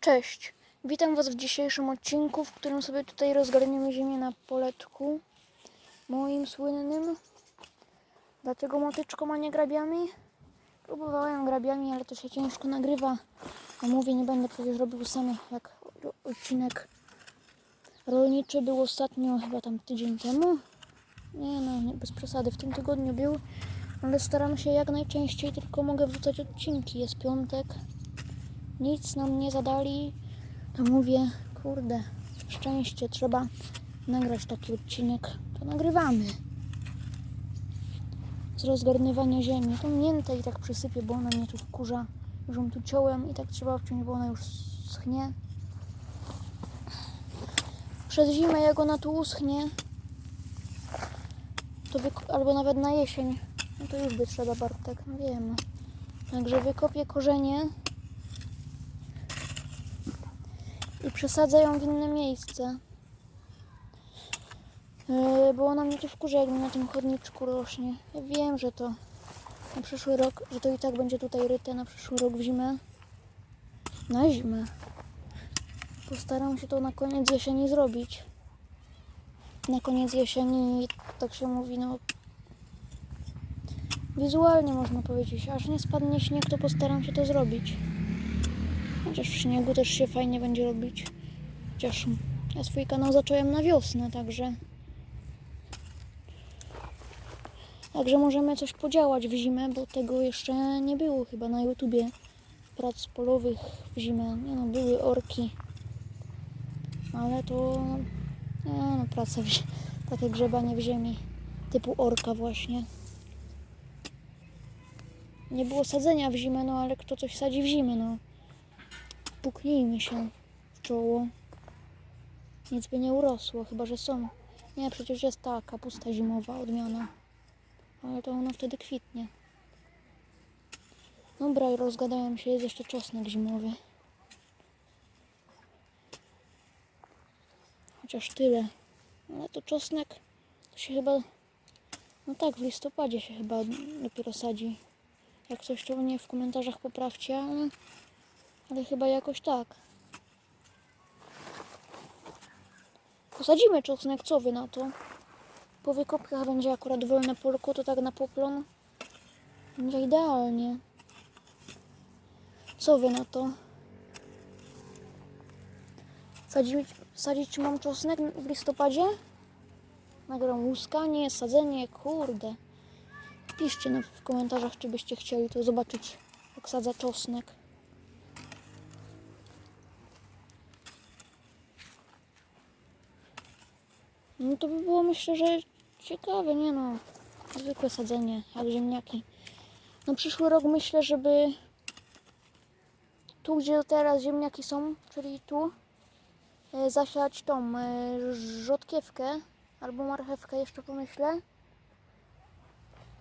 Cześć, witam Was w dzisiejszym odcinku, w którym sobie tutaj rozgarniemy ziemię na poletku moim słynnym. Dlaczego motyczką, a nie grabiami? Próbowałem grabiami, ale to się ciężko nagrywa. A mówię, nie będę przecież robił sam jak odcinek rolniczy był ostatnio, chyba tam tydzień temu. Nie no, nie, bez przesady, w tym tygodniu był. Ale staram się jak najczęściej, tylko mogę wrzucać odcinki. Jest piątek, nic nam nie zadali, to mówię, kurde, szczęście, trzeba nagrać taki odcinek, to nagrywamy. Z rozgarnywania ziemi. To miętę i tak przysypię, bo ona mnie tu wkurza. Już ją tu ciąłem i tak trzeba obciąć, bo ona już schnie. Przez zimę, jak ona tu uschnie, to albo nawet na jesień, no to już by trzeba Bartek, no wiem. Także wykopię korzenie i przesadzę ją w inne miejsce. Yy, bo ona mnie tu wkurza, jak mi na tym chodniczku rośnie. Ja wiem, że to na przyszły rok, że to i tak będzie tutaj ryte na przyszły rok w zimę. Na zimę. Postaram się to na koniec jesieni zrobić. Na koniec jesieni, tak się mówi, no wizualnie można powiedzieć. Aż nie spadnie śnieg, to postaram się to zrobić. Chociaż w śniegu też się fajnie będzie robić. Chociaż ja swój kanał zacząłem na wiosnę, także. Także możemy coś podziałać w zimę, bo tego jeszcze nie było chyba na YouTubie. Prac polowych w zimę. Nie no, były orki. Ale to. Nie no, praca w takie grzebanie w ziemi. Typu orka właśnie. Nie było sadzenia w zimę, no ale kto coś sadzi w zimę, no puknijmy się w czoło. Nic by nie urosło, chyba że są. Nie, przecież jest ta kapusta zimowa odmiana. Ale to ona wtedy kwitnie. Dobra, rozgadałem się, jest jeszcze czosnek zimowy. Chociaż tyle. Ale to czosnek to się chyba... No tak, w listopadzie się chyba dopiero sadzi. Jak coś, to mnie w komentarzach poprawcie, ale... Ale chyba jakoś tak. Posadzimy czosnek, co wy na to? Po wykopkach będzie akurat wolne polko, to tak na poplon. Będzie idealnie. Co wy na to? Sadzić, sadzić mam czosnek w listopadzie? Nagram łuskanie, sadzenie, kurde. Piszcie no w komentarzach, czy byście chcieli to zobaczyć, jak sadza czosnek. No to by było myślę, że ciekawe, nie no. Zwykłe sadzenie, jak ziemniaki. No przyszły rok myślę, żeby tu, gdzie teraz ziemniaki są, czyli tu, e, zasiać tą e, rzodkiewkę albo marchewkę jeszcze pomyślę.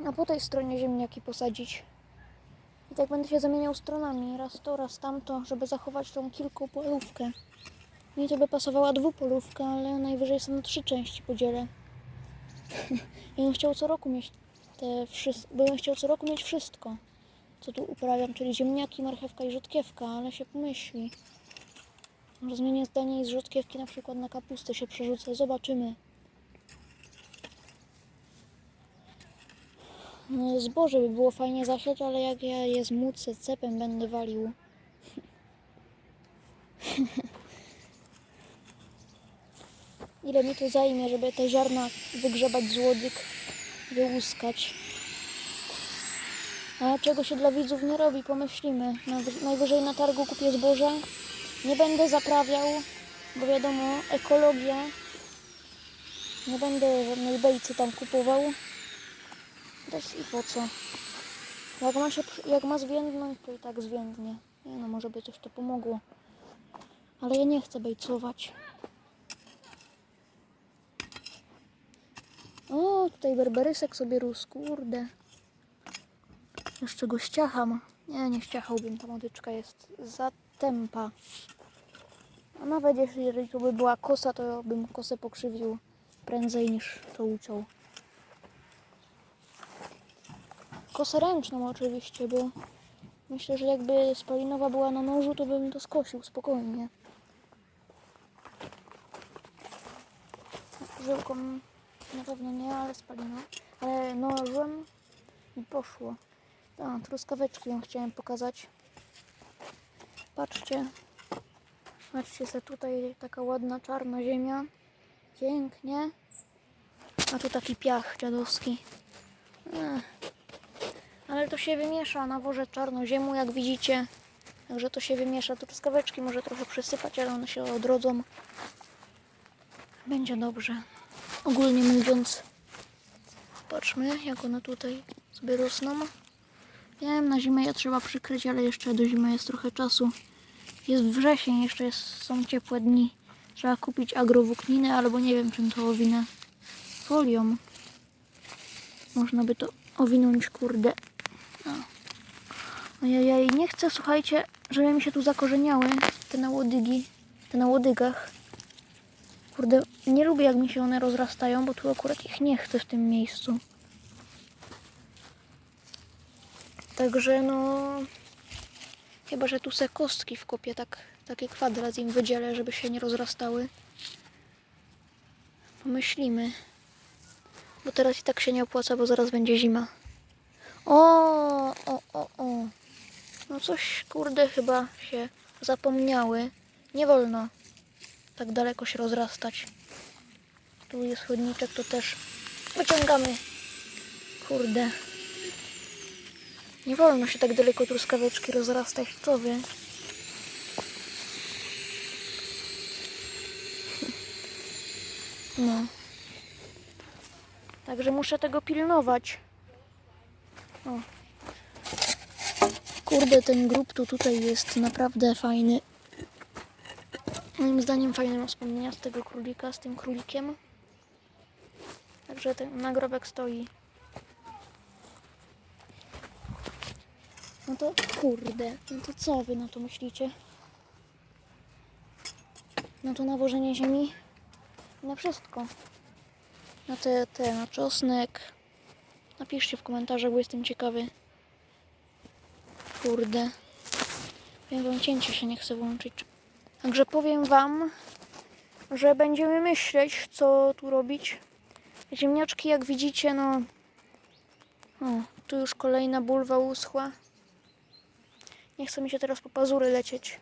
A po tej stronie ziemniaki posadzić. I tak będę się zamieniał stronami, raz to, raz tamto, żeby zachować tą kilkupolówkę. Mi to by pasowała dwupolówka, ale najwyżej sobie na trzy części podzielę. I bym chciał co roku mieć te wszystko, bym chciał co roku mieć wszystko, co tu uprawiam, czyli ziemniaki, marchewka i rzodkiewka, ale się pomyśli. Może zmienię zdanie i z rzodkiewki na przykład na kapustę się przerzucę, zobaczymy. No, zboże by było fajnie zasiać, ale jak ja je zmucę, cepem będę walił. Ile mi to zajmie, żeby te ziarna wygrzebać z łodyg, wyłuskać. A czego się dla widzów nie robi, pomyślimy. Najwy- Najwyżej na targu kupię zboże. Nie będę zaprawiał, bo wiadomo, ekologia. Nie będę żadnej bejcy tam kupował. Też i po co? Jak ma, się, jak ma zwiędnąć, to i tak zwiędnie. Nie no, może by coś to pomogło. Ale ja nie chcę bejcować. O, tutaj berberysek sobie rósł, kurde. Jeszcze go ściacham. Nie, nie ściachałbym, ta modyczka jest za tempa. A nawet jeśli jeżeli to by była kosa, to bym kosę pokrzywił prędzej niż to uciął. Kosę ręczną oczywiście, bo Myślę, że jakby spalinowa była na nożu, to bym to skosił spokojnie. Żyłką na pewno nie, ale spaliną. Ale nożem i poszło. A, truskaweczki wam chciałem pokazać. Patrzcie. Patrzcie se tutaj taka ładna czarna ziemia. Pięknie. A tu taki piach dziadowski. Ech. Ale to się wymiesza na worze czarnoziemu, jak widzicie. Także to się wymiesza. Truskaweczki może trochę przysypać, ale one się odrodzą. Będzie dobrze. Ogólnie mówiąc, patrzmy, jak one tutaj sobie rosną. Wiem, na zimę je trzeba przykryć, ale jeszcze do zimy jest trochę czasu. Jest wrzesień, jeszcze jest, są ciepłe dni. Trzeba kupić agrowłókninę, albo nie wiem czym to owinę. Folią. Można by to owinąć, kurde. O. Ojej, nie chcę, słuchajcie, żeby mi się tu zakorzeniały te na łodygi, te na łodygach. Kurde, nie lubię jak mi się one rozrastają, bo tu akurat ich nie chcę w tym miejscu. Także no... Chyba, że tu se kostki wkopię, tak, taki kwadrat im wydzielę, żeby się nie rozrastały. Pomyślimy. Bo teraz i tak się nie opłaca, bo zaraz będzie zima. O, o, o, o. No coś, kurde, chyba się zapomniały. Nie wolno tak daleko się rozrastać. Tu jest chodniczek, to też wyciągamy. Kurde. Nie wolno się tak daleko truskaweczki rozrastać, co wy? No. Także muszę tego pilnować. O. Kurde, ten grób tu tutaj jest naprawdę fajny. Moim zdaniem fajne mam wspomnienia z tego królika, z tym królikiem. Także ten nagrobek stoi. No to kurde, no to co wy na to myślicie? No to nawożenie ziemi na wszystko. Na te, te, na czosnek. Napiszcie w komentarzach, bo jestem ciekawy. Kurde. Powiem wam, cięcie się nie chce włączyć. Także powiem wam, że będziemy myśleć, co tu robić. Ziemniaczki, jak widzicie, no... O, tu już kolejna bulwa uschła. Nie chce mi się teraz po pazury lecieć.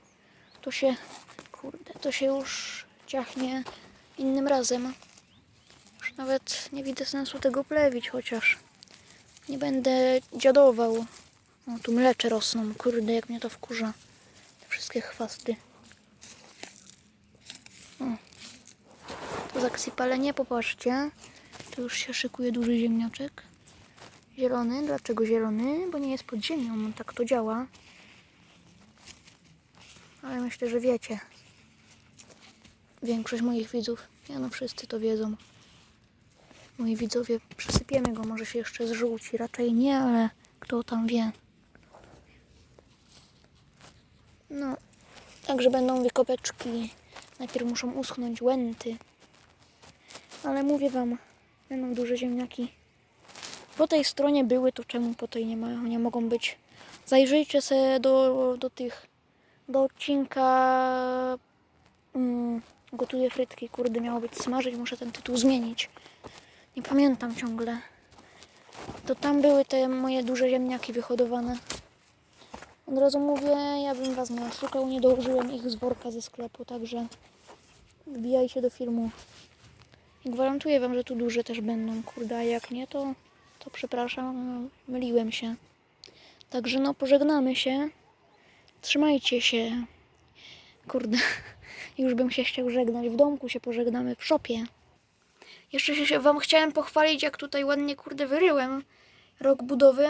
To się... Kurde, to się już ciachnie innym razem. Już nawet nie widzę sensu tego plewić, chociaż nie będę dziadował. O, tu mlecze rosną, kurde, jak mnie to wkurza. Te wszystkie chwasty. O. To zaksipalenie, popatrzcie. Tu już się szykuje duży ziemniaczek. Zielony. Dlaczego zielony? Bo nie jest pod ziemią. Tak to działa. Ale myślę, że wiecie. Większość moich widzów. Ja no wszyscy to wiedzą. Moi widzowie, przysypiemy go. Może się jeszcze zżółci. Raczej nie, ale kto tam wie. No. Także będą wykopeczki. Najpierw muszą uschnąć łęty. Ale mówię wam, będą duże ziemniaki. Po tej stronie były, to czemu po tej nie, ma, nie mogą być? Zajrzyjcie sobie do, do tych, do odcinka mm, Gotuję frytki, kurde, miało być smażyć, muszę ten tytuł zmienić. Nie pamiętam ciągle. To tam były te moje duże ziemniaki wyhodowane. Od razu mówię, ja bym was nie oszukał, nie dołożyłem ich z worka ze sklepu, także wbijajcie do filmu. I gwarantuję wam, że tu duże też będą, kurde, a jak nie, to, to przepraszam, myliłem się. Także no, pożegnamy się. Trzymajcie się. Kurde, już bym się chciał żegnać. W domku się pożegnamy, w szopie. Jeszcze się wam chciałem pochwalić, jak tutaj ładnie, kurde, wyryłem rok budowy.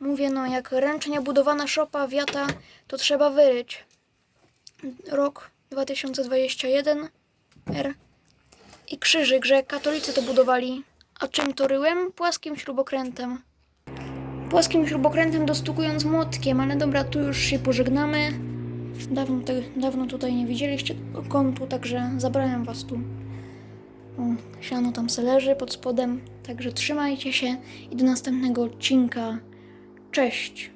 Mówię, no, jak ręcznie budowana szopa wiata, to trzeba wyryć. Rok 2021 R. I krzyżyk, że katolicy to budowali. A czym to ryłem? Płaskim śrubokrętem. Płaskim śrubokrętem dostukując młotkiem, ale dobra, tu już się pożegnamy. Dawno, te, dawno tutaj nie widzieliście kątu, także zabrałem was tu. O, siano tam se leży pod spodem, także trzymajcie się i do następnego odcinka. Cześć!